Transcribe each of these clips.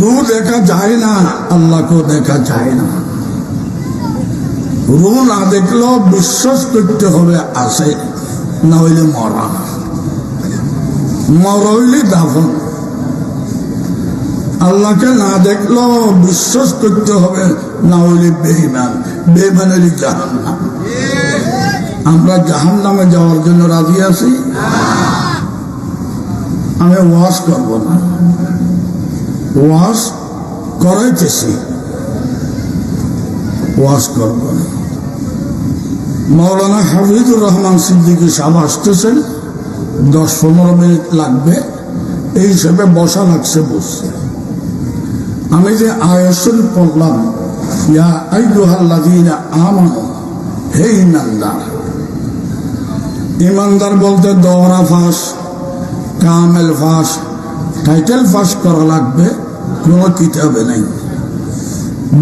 রু দেখা যায় না, আল্লাহকেও দেখা যায় না। রু না দেখলেও বিশ্বাস করতে হবে, আসে না হইলে মরা। মরা হইলে দাফন। আল্লাহকে না দেখলেও বিশ্বাস করতে হবে, না হইলে বেইমান বেইমানের জাহান আমরা জাহান নামে যাওয়ার জন্য রাজি আছি? আমি ওয়াশ করব না। ওয়াশ করাইতেছি। ওয়াশ করব মৌলানা হাফিজুর রহমান সিদ্দিকী সাহেব আসতেছেন, দশ পনেরো মিনিট লাগবে, এই হিসেবে বসা লাগছে বসছে। আমি যে আয়সন পড়লাম, ইয়া আইয়ুহাল্লাযীনা আমানু, হে ইমানদার ইমানদার বলতে দহরা ফাঁস, কামেল ফাঁস, টাইটেল ফাঁস করা লাগবে কোনো কিতাবে নেই।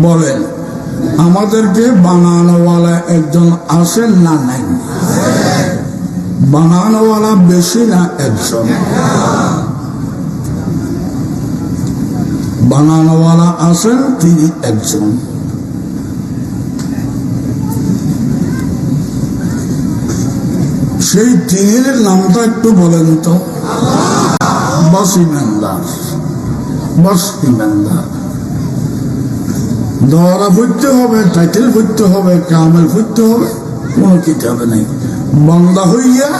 বলেন, আমাদেরকে বানানোওয়ালা একজন আসেন না নাই? বানানোওয়ালা বেশি না একজন? বানানোওয়ালা আছেন, তিনি একজন। সেই তিনের নামটা একটু বলেন তো। বস ইমানদার হবে টাইটেল হবে, কামেল হবে, কোনো বন্দা হইয়া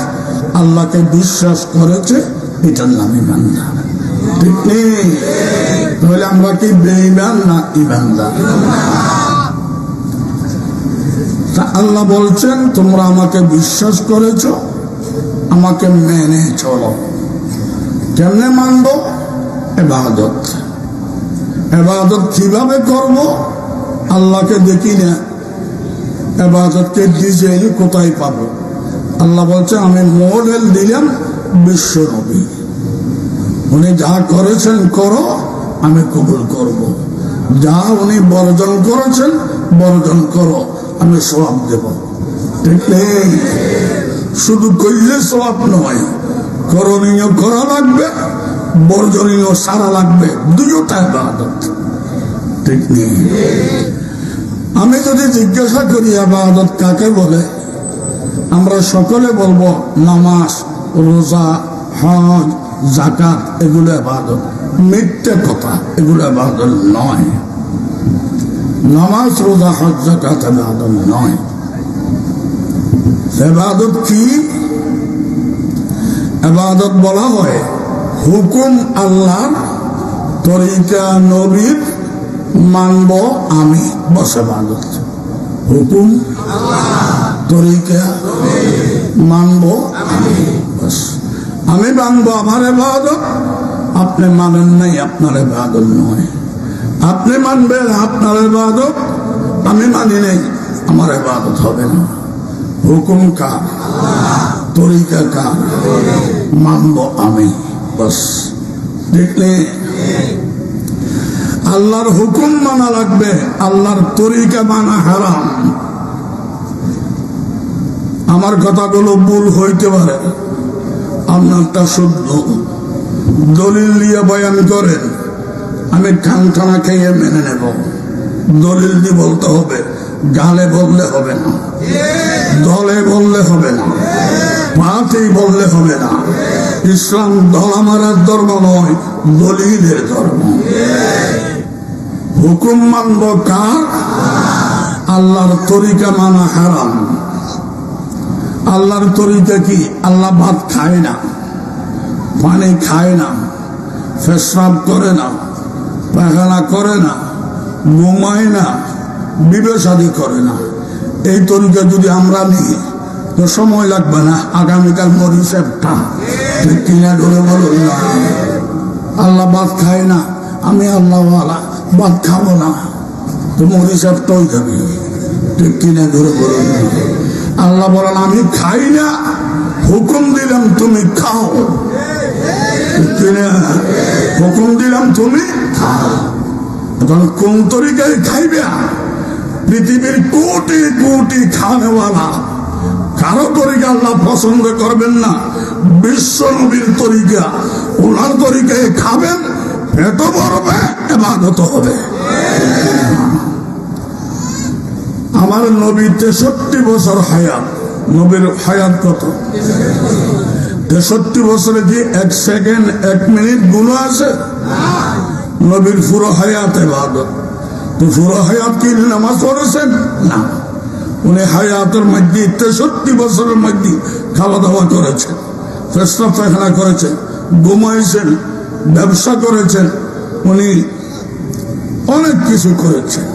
আল্লাহকে বিশ্বাস করেছে, এটার নাম ইমানদার তাহলে আমরা কি বেইমান না ইমানদার আল্লাহ বলছেন, তোমরা আমাকে বিশ্বাস করেছ, আমাকে মেনে চলো। কেমনে মানব? এবাদত। এবাদত কীভাবে করব? আল্লাহকে দেখি না। এবাদতকে ডিজাইন কোথায় পাবো? আল্লাহ বলছে, আমি মডেল দিলাম বিশ্ব নবী। উনি যা করেছেন করো, আমি কবুল করব। যা উনি বর্জন করেছেন, বর্জন করো, আমি সব দেব। ঠিক শুধু করলে সব নয়, করণীয় করা লাগবে। বর্জনীয় সারা লাগবে। দুটোটা আবাদত ঠিক নেই। আমি যদি জিজ্ঞাসা করি আবাদত কাকে বলে? আমরা সকলে বলব, নামাজ, রোজা, হজ জাকাত এগুলো আবাদত মিথ্যে কথা, এগুলো আবাদত নয়। নামাজ, রোজা, হজ জাকাত আবাদত নয়। এবাদত কি? এবাদত বলা হয় হুকুম আল্লাহ তরিকা নবীর মানব আমি বসে এবাদত হুকুম তরিকা মানব আমি মানবো আমার এবাদত আপনি মানেন নাই, আপনার এবাদত নয়। আপনি মানবেন, আপনার এবাদত আমি মানি নাই, আমার এবাদত হবে না। হুকুম কার? তরিকা কার? মানব আমি। বস দেখলে আল্লাহর হুকুম মানা লাগবে, আল্লাহর তরিকা মানা হারাম। আমার কথাগুলো ভুল হইতে পারে, আপনারটা শুদ্ধ। দলিল দিয়ে বয়ান করেন, আমি খান খানা খেয়ে মেনে নেব। দলিল দিয়ে বলতে হবে, গালে বললে হবে না, দলে বললে হবে না পাতেই বললে হবে না। ইসলাম দলা মারার ধর্ম নয়, দলিলের ধর্ম। হুকুম মানব কার? আল্লাহর তরিকা মানা হারাম। আল্লাহর তরিকা কি? আল্লাহ ভাত খায় না, পানি খায় না পেশাব করে না পায়খানা করে না, ঘুমায় না বিবেশাদি করে না। এই তরিকা যদি আমরা নিই, তো সময় লাগবে না, আগামীকাল মরি সেপটা কিনা ধরে বলুন না। আল্লাহ ভাত খায় না, আমি আল্লাহ ভাত খাব না। তো মরি সেপটা হয়ে যাবে ঠিক কিনা ধরে বলুন। না আল্লাহ বলেন, আমি খাই না, হুকুম দিলাম তুমি খাও। হুকুম দিলাম তুমি এখন কোন তরিকায় খাইবে? পৃথিবীর কোটি কোটি খানেওয়ালা কারও তরিকা আল্লাহ পছন্দ করবেন না। বিশ্ব নবীর তরিকা, ওনার তরিকায় খাবেন, পেটও ভরবে, এবাদত হবে। আমার নবী তেষট্টি বছর হায়াত। নবীর হায়াত কত? তেষট্টি বছরে কি এক সেকেন্ড, এক মিনিটগুলো আছে? নবীর পুরো হায়াত এবাদত। তো পুরো হায়াত কি নামাজ পড়েছেন? না। উনি হায়াতের মধ্যে, তেষট্টি বছরের মধ্যে খাওয়া দাওয়া করেছেন চেষ্টা পায়খানা করেছেন, ঘুমাইছেন, ব্যবসা করেছেন, উনি অনেক কিছু করেছেন।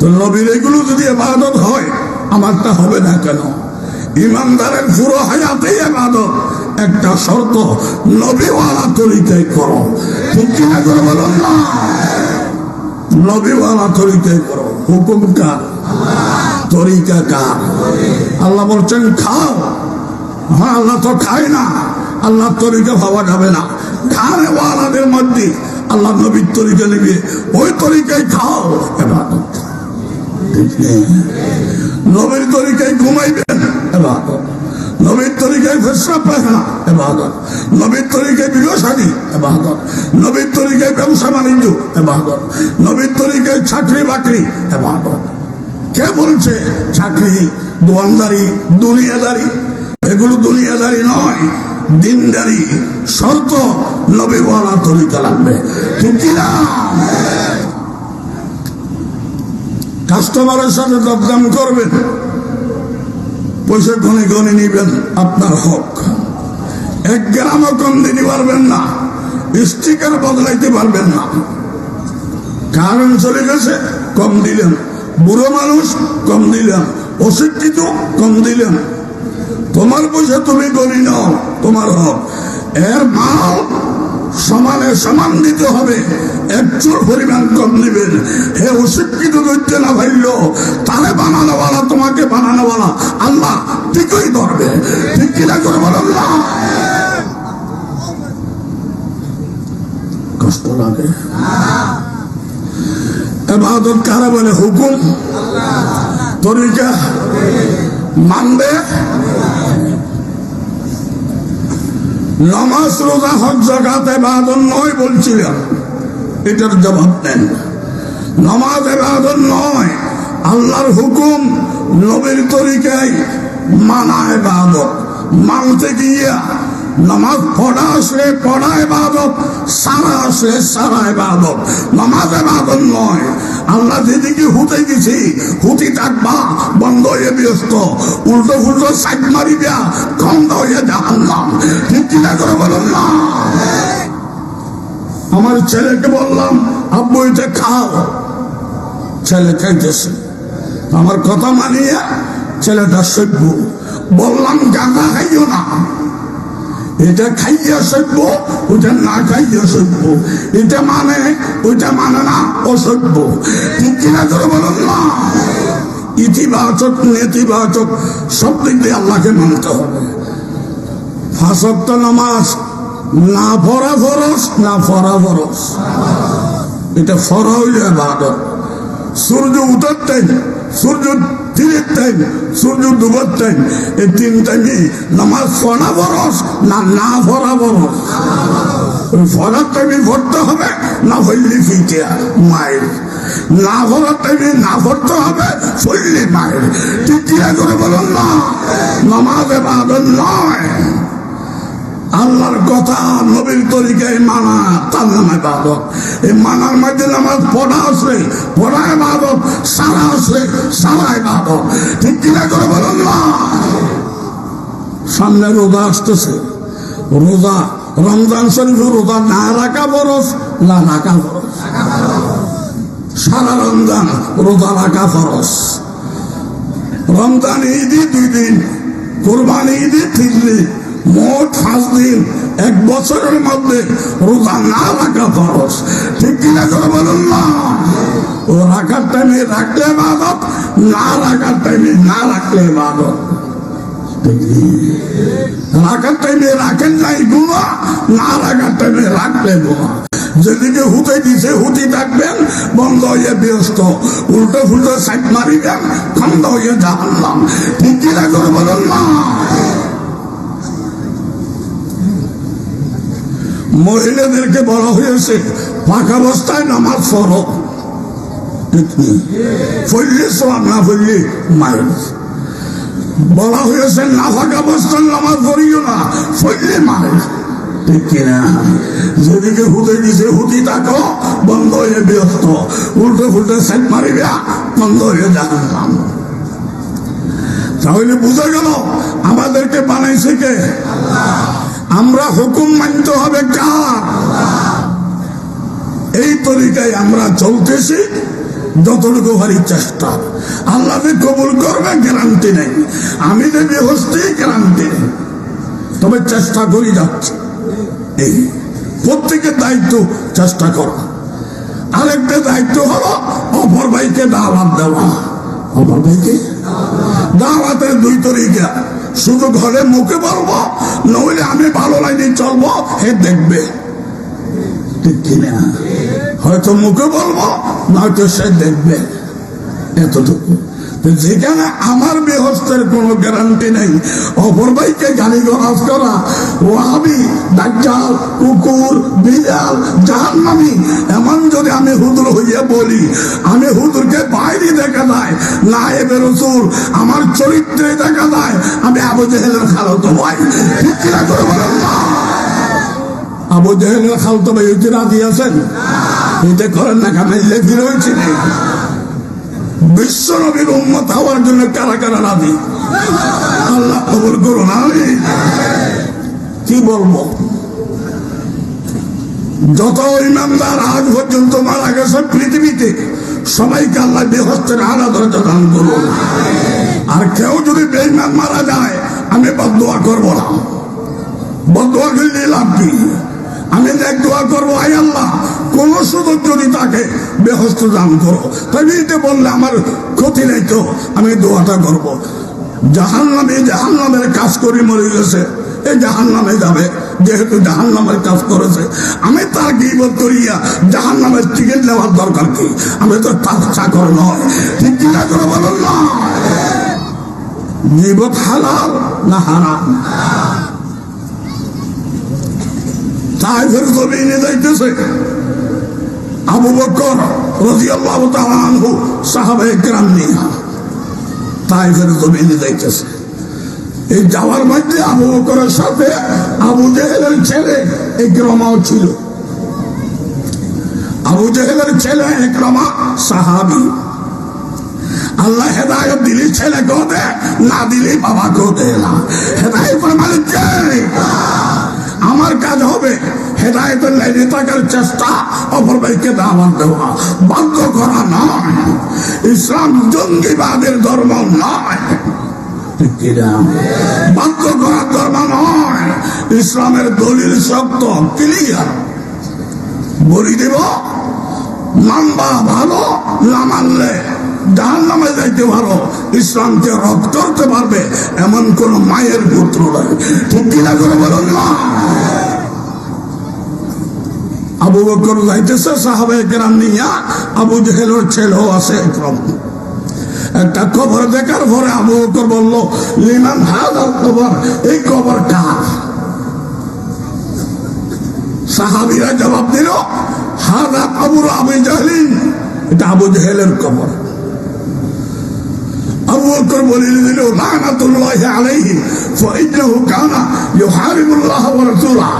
তো নবীর এগুলো যদি এবাদত হয়, আমারটা হবে না কেন? ইমানদারের পুরো হায়াতেই এবাদত একটা শর্ত, নবীওয়ালা তরিকায় করো। করে বলুন না নবীওয়ালা তরিকায় করো। হুকুম তরিকা কার আল্লাহ বলছেন, খাও। হ্যাঁ আল্লাহ তো খায় না। আল্লাহ তরিকা ভাবা যাবে না। খানে ওয়ালাদের মধ্যে আল্লাহ নবীর তরিকা নেবে। ওই তরিকায় খাও। নেই নবীর তরিকায় ঘুমাইবেন এবাদত। নবীর তরিকায় ফেসরা পায়খানা এবাদত। নবীর তরিকায় বিরসাদি এবাদত। নবীর তরিকায় ব্যবসা বাণিজ্য। এবাদত। নবীর তরিকায় চাকরি বাকরি এবাদত। কে বলছে চাকরি দোয়ানদারি, দুনিয়াদারি? এগুলো দুনিয়াদারি নয়, দিনদারি। শর্ত, নবী বলা তরিকা লাগবে। ঠিক কিনা কাস্টমারের সাথে দরদাম করবেন। পয়সা গনে গনে নিবেন, আপনার হক। এক গ্রামও কম দিতে পারবেন না, স্টিকার বদলাইতে পারবেন না। কারণ চলে গেছে, কম দিলেন। বুড়ো মানুষ, কম দিলেন অশিক্ষিত, কম দিলেন তোমার পয়সা তুমি গনি নাও, তোমার হক। এর মাল সমানে সমান দিতে হবে। একচুর পরিমাণ কম দিবেন। হে অশিক্ষিত দৈত্য না ভাইল তারে বানানোওয়ালা, তোমাকে বানানো বানানোওয়ালা, আল্লাহ ঠিকই ধরবে ঠিক কিনা করে বলেন না কষ্ট লাগে। এবাদত কারা বলে? হুকুম? তরিকা মানবে? নামাজ, রোজা হক জাকাত এবাদত নয় বলছিলাম এটার জবাব দেন। নামাজ, এবাদত নয়। আল্লাহর হুকুম নবীর তরিকায় মানা এবাদত। মানতে গিয়া নামাজ পড়া আসলে পড়া এবাদত সারা আসলে সারা এবাদত নামাজ এবাদত নয়। আল্লাহ যেদিকে হুতে গেছি, হুতি থাকবা বন্ধ হয়ে ব্যস্ত। উল্টো ফুল্টো সাইড মারি দেয়া খন্দ হয়ে জাহান্নাম ঠিক কিনা করে বলুন না? আমার ছেলেকে বললাম, আব্বু, এটা খাও। ছেলে খাইতেছে আমার কথা মানিয়ে ছেলেটা সভ্য। বললাম গাঁদা খাইও না। এটা খাইয়া সভ্য ওটা না খাইয়া সভ্য এটা মানে ওইটা মানে না অসভ্য। ঠিক কিনা করে বলুন না। ইতিবাচক, নেতিবাচক, সব দিক দিয়ে আল্লাহকে মানতে হবে। নামাজ, না পড়া ফরস না পড়া ফরস এটা ফর সূর্য উঠার সূর্য তীরের টাইম সূর্য ডুবার টাইম এই তিন টাইমে নামাজ পড়া বরস না না পড়া বরস? পড়ার টাইমে হবে, না হইলে ফিটিয়া মায়ের। না পড়ার টাইমে না পড়তে হবে শৈলী মায়ের। তৃতীয় করে বলুন না, নামাজ এবার নয়। আল্লাহর কথা নবীর তরিকায় মানা তার নাম ইবাদত এই মানার মধ্যে নামাজ পড়া আসলে, পড়া ইবাদত সারা আসলে সারা ইবাদত ঠিক কিনা করে বলুন না? সামনে রোজা আসতেছে। রোজা, রমজান শরীফ রোজা না রাখা বরস না রাখা বরস সারা রমজান রোজা রাখা ফরস রমজান ঈদই দুই দিন, কোরবানি ঈদই তিন দিন। মোট পাঁচ দিন এক বছরের মধ্যে রোজা না রাখা খরচ ঠিক কিনা করে বলুন না? ও রাখার টাইমে রাখলে বাদত না রাখার টাইমে না রাখলে বাদত রাখার টাইমে রাখেন নাই গুণা, না রাখার টাইমে রাখলে গুণা। যেদিকে হুতে দিছে, হুতি থাকবেন বন্ধ হয়ে ব্যস্ত। উল্টো ফুল্টো সাইড মারিবেন খন্দ হয়ে জাহান্নাম। ঠিক কিনা করে বলুন না? মহিলাদেরকে বলা হয়েছে পাকা অবস্থায় নামাজ পড়ো। না না ফাঁকা নামাজ যেদিকে হুদে দিছে হুদি থাকো, বন্ধ হয়ে ব্যস্ত। উল্টো ফুলটে সেট মারিবে, বন্ধ হয়ে যান তাহলে বুঝা গেল, আমাদেরকে বানাইছে কে? আমরা হুকুম মানতে হবে কার? এই তরিকায় আমরা চলতেছি যতটুকু ভারী চেষ্টা। আল্লাহ কবুল করবে গ্যারান্টি নেই। আমি যে বেহস্তি গ্যারান্টি নেই। তবে চেষ্টা করি যাচ্ছে। এই প্রত্যেকের দায়িত্ব চেষ্টা করা। আরেকটা দায়িত্ব হলো অপর ভাইকে দাওয়াত দেওয়া। অপর ভাইকে? দাওয়াতের দুই তরিকা। শুধু ঘরে মুখে বলব, নইলে আমি ভালো লাইনে চলবো, হে দেখবে। হয়তো মুখে বলব, নয়তো সে দেখবে। এতটুকু। যেখানে আমার বেহস্তের কোনো গ্যারান্টি নেই, অপর ভাইকে গালি গলাজ করা ও আমি দাজ্জাল, কুকুর, বিড়াল, জাহান্নামি, এমন যদি আমি হুদুর হইয়া বলি, আমি হুদুরকে বাইরে দেখা যায় না এবে রসুল, আমার চরিত্রে দেখা যায়, আমি আবু জেহেলের খালতো ভাই আবু জেহেলের খালতো ভাই হইতে রাজি আছেন? এটা করেন না কামাইলে ফিরে হয়েছে বিশ্ব নবীর উন্মত হওয়ার জন্য কারা কারা রাজি? আল্লাহ কবুল করুন আমি কি বলব? যত ইমানদার আজ পর্যন্ত মারা গেছে পৃথিবীতে সবাইকে আল্লাহ বেহস্তের আলা দরজা দান করুন। আর কেউ যদি বেইমান মারা যায় আমি বদোয়া করব না। বদোয়া করলে লাভ কি? আমি এক দোয়া করব আই আল্লাহ কোন সুযোগ যদি তাকে বেহস্ত দান করো, তবে এটা বললে আমার ক্ষতি নেই তো, আমি দোয়াটা করব। জাহান নামে জাহান নামের কাজ করে মরে গেছে এই জাহান নামে যাবে, যেহেতু জাহান নামের কাজ করেছে। আমি তার গিবত করিয়া জাহান নামের টিকিট নেওয়ার দরকার কি? আমি তো তার চাকর নয় ঠিক কিনা করে বলুন না? গিবত হালাল না হারাম? তাইফের জমিনে যাইতেছে। আবু বকর রাদিয়াল্লাহু তাআলা আনহু সাহাবায়ে কেরাম নিয়া তাইফের জমিনে যাইতেছে। এই যাওয়ার মধ্যে আবু বকরের সাথে আবু জেহেলের ছেলে একরমাও ছিল। আবু জেহেলের ছেলে একরমা সাহাবি। আল্লাহ হেদায়ত দিলি ছেলে কেউ দে না দিলি বাবা কেউ দে না। হেদায়ত আমার কাজ হবে হেদায়তের লাইনে থাকার চেষ্টা অপর ভাইকে দেওয়া। বাধ্য করা নয়। ইসলাম জঙ্গিবাদের ধর্ম নয়। ইসলামের দলিল শক্ত ক্লিয়ার বলি দেব মানবা ভালো না মানলে ডান নামে যাইতে পারো। ইসলামকে রদ করতে পারবে এমন কোন মায়ের পুত্র নয় ঠিক কিনা করে বলুন না? আবু বকর যাইতেছে সাহাবে কেরাম নিয়া আবু জেহেলের ছেলেও আছে একরম একটা কবর দেখার পরে আবু বকর বলল, লিমান হাজার কবর, এই কবর কার? সাহাবিরা জবাব দিল, হাদা আবুর আবু জাহলিন, এটা আবু জাহেলের কবর। আবু বকর বলে দিল লানাতুল্লাহি আলাইহি ফাইন্নাহু কানা ইউহারিবুল্লাহ ওয়া রাসূলাহ।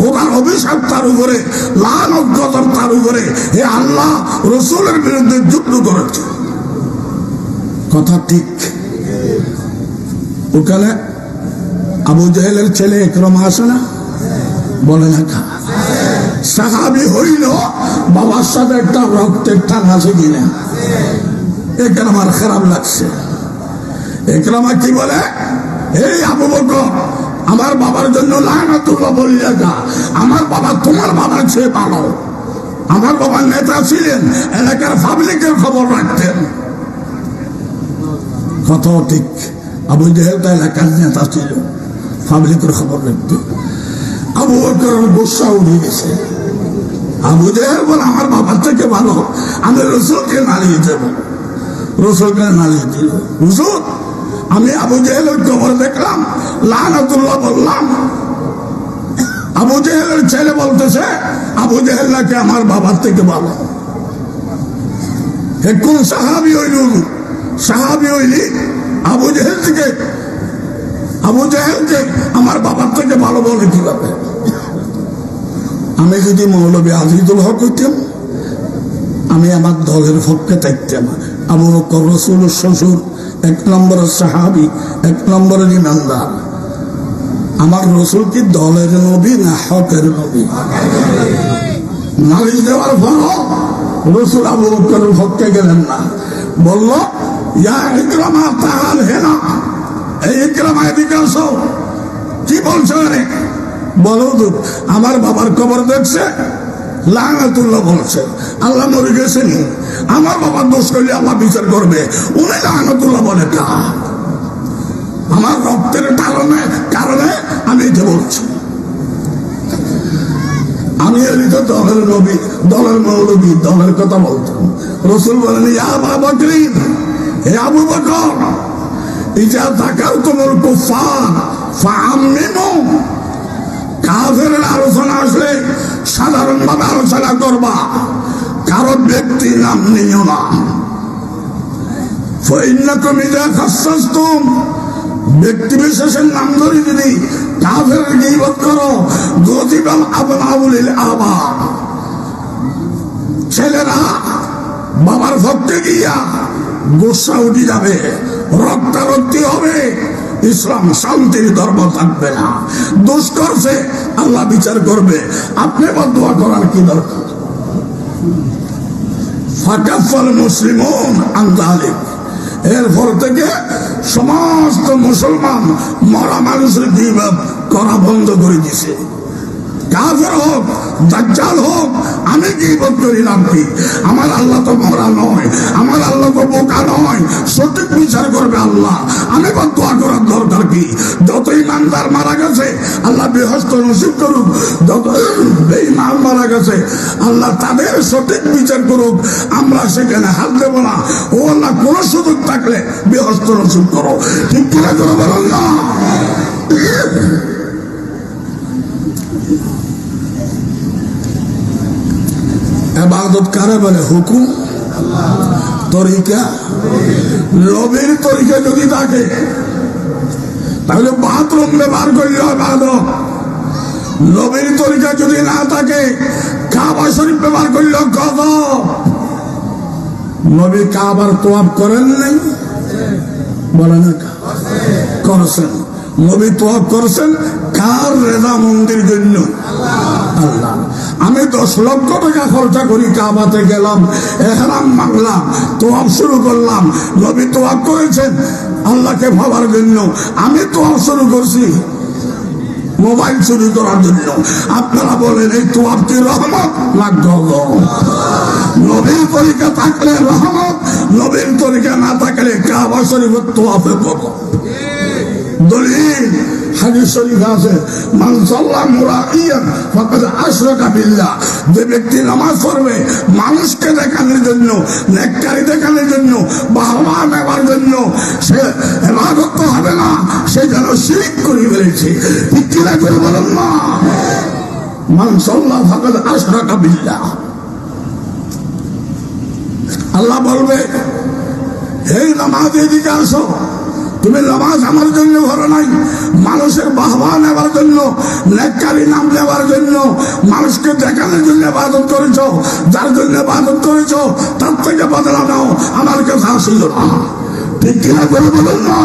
খোদার অভিশাপ তার উপরে, লানত গজব তার উপরে, হে আল্লাহ, রসুলের বিরুদ্ধে যুদ্ধ করেছে। কথা ঠিক। ওখানে আবু জাহেলের ছেলে একরম আসে না? বলে না সাহাবি হইল, বাবার সাথে একটা রক্তের টান আছে কিনা? এখানে আমার খারাপ লাগছে। একরামা কি বলে? এই আবু বকর আমার বাবার জন্য আমার বাবা তোমার বাবার চেয়ে ভালো। আমার বাবা নেতা ছিলেন, এলাকার পাবলিকের খবর রাখতেন। কত ঠিক, আবু জেহেল তো এলাকার নেতা ছিল পাবলিকের খবর রাখত। আবু বকর গোসা উঠে গেছে। আবু জেহেল বল, আমার বাবার থেকে ভালো, আমি রসুলকে নাড়িয়ে দেবো। রসুলকে নাড়িয়ে দিল। হুজুর আমি আবু জেহেলের কবর দেখলাম, লানাতুল্লাহ বললাম, আবু জেহেলের ছেলে বলতেছে, আবু জেহেল আমার বাবার থেকে ভালো। কোন সাহাবি হইল সাহাবি হইলি আবু জেহেল থেকে? আবু জেহেলকে আমার বাবার থেকে ভালো বলে কীভাবে? আমি যদি মৌলবী আজিদুল হক হইতাম, আমি আমার দলের পক্ষে থাকতাম। আবু বকর রসুল শ্বশুর এক নম্বরের সাহাবি, এক নম্বরের ইমানদার। আমার রসুল কি দলের নবী না হকের নবী? নালিশ দেওয়ার পর রসুল আবু বকরের পক্ষে গেলেন না। বলল, ইয়া তাহাল হেনা, এই ইকরামা এদিকে কি বলছো বলো আমার বাবার কবর দেখছে? লাগাতুল্লাহ বলছে আল্লাহ মরে গেছেন আমার বাবার দোষ করলে আল্লাহ বিচার করবে। উনি লাগাতুল্লাহ বলে কা। আমার রক্তের কারণে কারণে আমি এটা বলছি। আমি এলি তো দলের নবী, দলের মৌলবী, দলের কথা বলতাম। রসুল বলেন, ইয়া বাবা করিম হে আবু বকর, ইজা তাকাও তোমার কুফার ফাআমিনু কাফের আলোচনা আসলে সাধারণভাবে আলোচনা করবা। কারও ব্যক্তির নাম নিও না। ব্যক্তি বিশেষের নাম ছেলেরা বাবার ভক্তে গিয়া গোসা উঠে যাবে, রক্তারক্তি হবে। ইসলাম শান্তির ধর্ম থাকবে না। দোষ করছে, আল্লাহ বিচার করবে। আপনি বদুয়া করার কি দরকার? এরপর থেকে সমস্ত মুসলমান মরা মানুষের গিবাদ করা বন্ধ করে দিছে। কাফের হোক দাজ্জাল হোক, আমি গিবত করি নাম কি? আমার আল্লাহ তো মরা নয়, আমার আল্লাহ তো বোকা নয়। সঠিক বিচার করবে আল্লাহ। আমি বা দোয়া করার দরকার কি? যত ইমানদার মারা গেছে, আল্লাহ বেহস্ত নসিব করুক। যত বেঈমান মারা গেছে, আল্লাহ তাদের সঠিক বিচার করুক। আমরা সেখানে হাত দেব না। ও আল্লাহ, কোন সুযোগ থাকলে বেহস্ত নসিব করো। ঠিক করে করো বলুন না? এবাদত কারে বলে, হুকুম, তরিকা নবীর তরিকা যদি থাকে, তাহলে বাথরুম ব্যবহার করলে এবাদত নবীর তরিকা যদি না থাকে, কাবা শরীফ ব্যবহার করলে কত নবী কাবার তোয়াব করেন নাই? বলে না করছেন। নবী তোয়াব করছেন কার রেদা মন্দির জন্য? আল্লাহ। আমি দশ লক্ষ টাকা খরচা করি কাবাতে গেলাম, এহরাম মাগলাম তোয়াব শুরু করলাম। নবী তোয়াব করেছেন, আল্লাহকে ভাবার জন্য। আমি তোয়াব শুরু করছি, মোবাইল চুরি করার জন্য। আপনারা বলেন, এই তোয়াব কি রহমত? গজব নবীর তরিকা থাকলে রহমত, নবীর তরিকা না থাকলে কাবা শরীফের তোয়াফে কত দলিল হাদিস শরীফ আছে, মান সাল্লা মুরাইয়ান ফাকাদ যে ব্যক্তি নামাজ পড়বে, মানুষকে দেখানোর জন্য নেককারি দেখানোর জন্য বাহবা নেবার জন্য, সে ইবাদত হবে না, সে যেন শিরিক করে ফেলেছে। ঠিক কিনা করে বলেন না মান সাল্লা ফাকাদ আশরাকা বিল্লাহ। আল্লাহ বলবে এই নামাজ এদিকে আসো। তুমি নামাজ আমার জন্য ঘর নাই মানুষের বাহবা নেবার জন্য নেকারি নাম নেবার জন্য মানুষকে দেখানোর জন্য বাদত করেছ যার জন্য বাদত করেছ তার থেকে বদলা নাও আমার কাছে আসিল না ঠিক কিনা করে বলুন না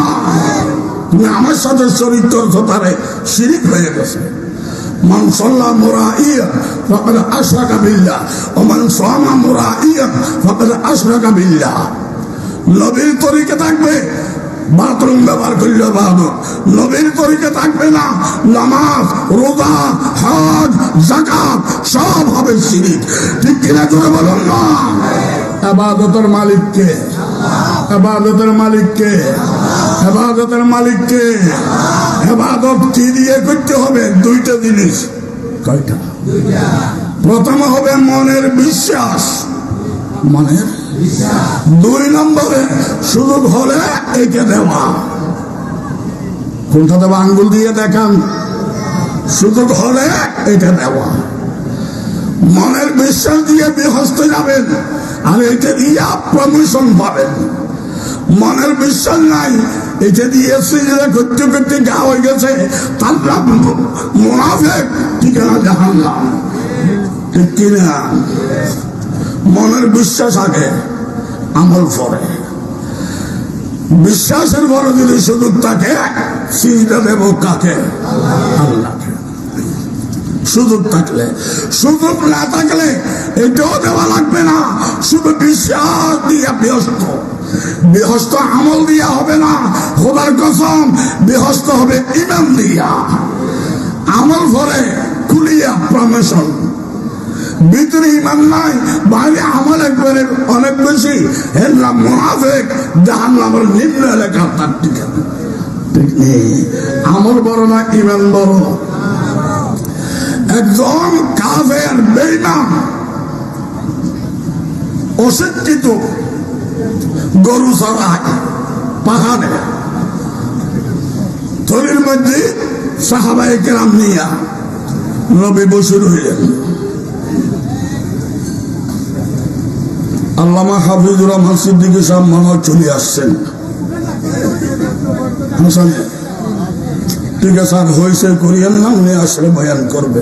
তুমি আমার সাথে শরীর করছো তারে শিরিক হয়ে গেছে من صلى مرائيا فقد أشرك بالله ومن صام مرائيا فقد أشرك بالله নবীর তরিকে থাকবে বাথরুম ব্যবহার করলে ভালো। নবীর তরিকে থাকবে না। নামাজ, রোজা, হজ জাকাত সব হবে সিরিক ঠিক কিনা করে বলুন না? আবাদতের মালিককে আবাদতের মালিককে আবাদতের মালিককে আবাদত কি দিয়ে করতে হবে? দুইটা জিনিস। কয়টা? প্রথম হবে মনের বিশ্বাস। মনের দুই নম্বরে সুযোগ হলে একে দেওয়া। কোনটা দেওয়া আঙ্গুল দিয়ে দেখান? শুধু ধরে এটা দেওয়া। মনের বিশ্বাস দিয়ে বিহস্ত যাবেন আর এটা দিয়ে প্রমোশন পাবেন। মনের বিশ্বাস নাই, এটা দিয়ে সিজরা করতে করতে যা হয়ে গেছে, তার মুনাফেক, ঠিকানা জাহান্নাম। ঠিক কিনা? মনের বিশ্বাস আগে, আমল পরে। বিশ্বাসের বড় যদি সুযোগ থাকে সিজদা দেব কাকে? আল্লাহকে। সুযোগ থাকলে। সুযোগ না থাকলে এটাও দেওয়া লাগবে না। শুধু বিশ্বাস দিয়ে ব্যস্ত। বৃহস্ত আমল দিয়া হবে না, খোদার কসম বৃহস্ত হবে ইমান দিয়া। আমল করে খুলিয়া প্রমেশন ভিতরে ইমান নাই, বাইরে আমল একবারে অনেক বেশি। এর নাম মোনাফেক যাহার নামের নিম্ন এলাকা তার ঠিকানা ঠিক বড় না ইমান বড়? একজন কাফের বেইমান অশিক্ষিত, গরু চড়ায় পাহাড়ে থলির মধ্যে সাহাবাই কেরাম নিয়া নবী বসে রইলেন আল্লামা হাফিজুর রহমান সিদ্দিকী সাহেব মনে হয় চলে আসছেন। হাসান ঠিক আছে আর হয়েছে, করিয়েন না, উনি আসলে বয়ান করবে।